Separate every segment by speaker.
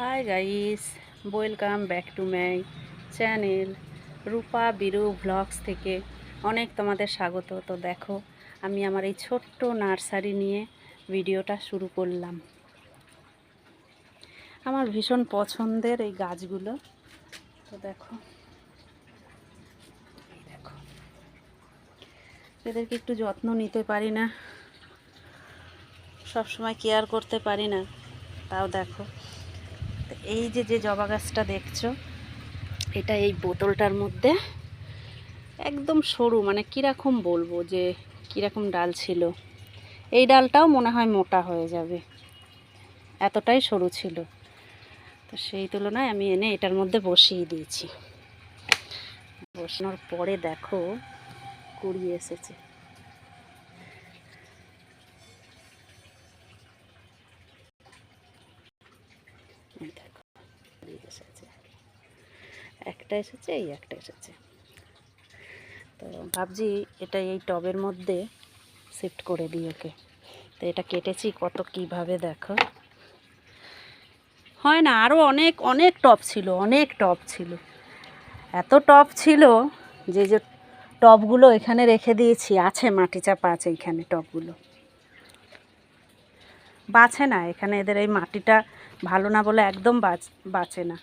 Speaker 1: Hi guys welcome back to my channel Rupa Biru vlogs থেকে অনেক তোমাদের স্বাগত। তো দেখো, আমি আমার এই ছোট্ট নার্সারি নিয়ে ভিডিওটা শুরু করলাম। আমার ভীষণ পছন্দের এই গাছগুলো। তো দেখো দেখো, এদেরকে একটু যত্ন নিতে পারি না। সব সময় কেয়ার করতে পারি না। তাও দেখো এই যে যে জবা গাছটা দেখছ, এটা এই বোতলটার মধ্যে একদম সরু মানে কীরকম বলব যে কীরকম ডাল ছিল। এই ডালটাও মনে হয় মোটা হয়ে যাবে, এতটাই সরু ছিল। তো সেই তুলনায় আমি এনে এটার মধ্যে বসিয়ে দিয়েছি। বসানোর পরে দেখো, কুড়ি এসেছে। দেখো। একটা এসেছে, এই একটা এসেছে। তো ভাবছি এটা এই টবের মধ্যে শিফট করে দিই ওকে। তো এটা কেটেছি, কত কীভাবে দেখো। হয় না আরও অনেক অনেক টপ ছিল, অনেক টপ ছিল। এত টপ ছিল যে যে টবগুলো এখানে রেখে দিয়েছি, আছে মাটি চাপা আছে এখানে টবগুলো। বাঁচে না, এখানে এদের এই মাটিটা ভালো না বলে একদম বাঁচে না।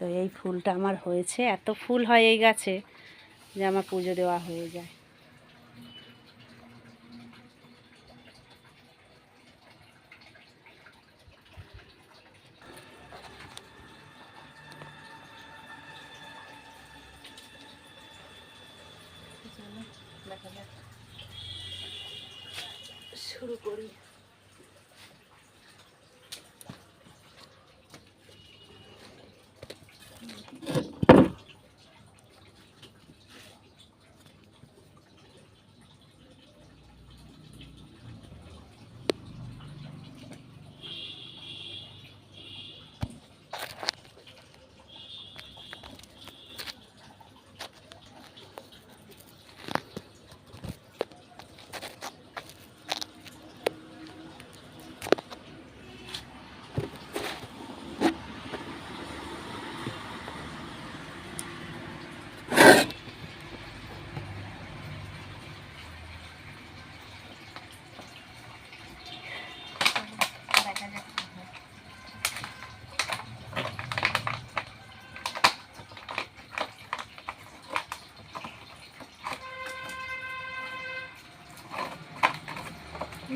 Speaker 1: তো এই ফুলটা আমার হয়েছে। এত ফুল হয় এই গাছে যে আমার পুজো দেওয়া হয়ে যায়। শুরু করি দেখা যাক কি হয়।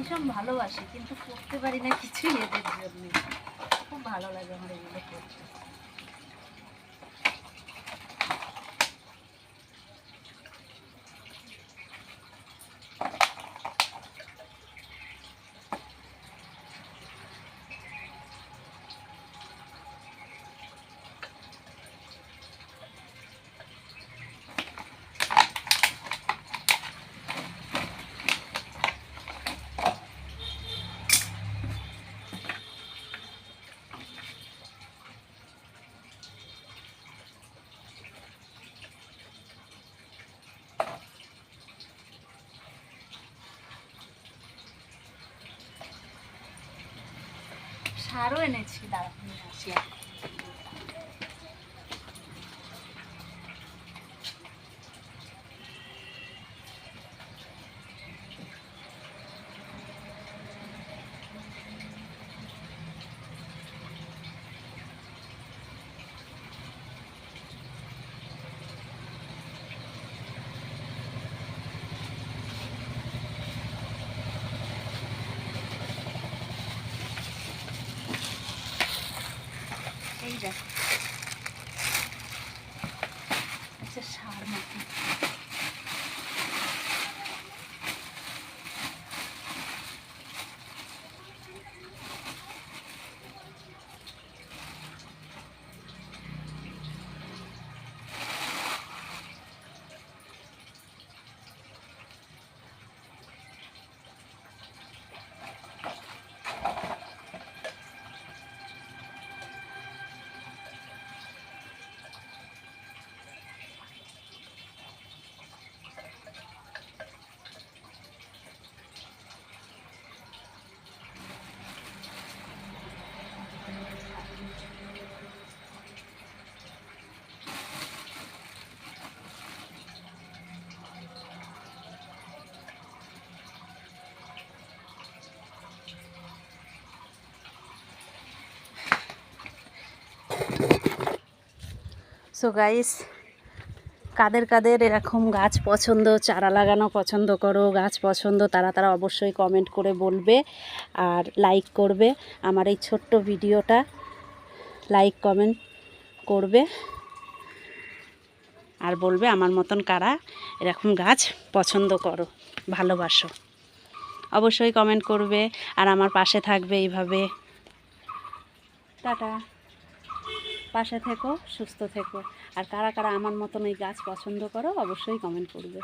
Speaker 1: ভীষণ ভালোবাসি, কিন্তু করতে পারি না কিছুই এদের জন্য। খুব ভালো লাগে আমার এগুলো করতে। সারও এনেছি দাঁড়া আসি এখন। সো গাইস কাদের কাদের এরকম গাছ পছন্দ, চারা লাগানো পছন্দ করো, গাছ পছন্দ, তারা তারা অবশ্যই কমেন্ট করে বলবে আর লাইক করবে। আমার এই ছোট্ট ভিডিওটা লাইক কমেন্ট করবে আর বলবে আমার মতন কারা এরকম গাছ পছন্দ করো, ভালোবাসো। অবশ্যই কমেন্ট করবে আর আমার পাশে থাকবে এইভাবে। টাটা। পাশে থেকো, সুস্থ থেকো। আর কারা কারা আমার মতন এই গাছ পছন্দ করো, অবশ্যই কমেন্ট করবে।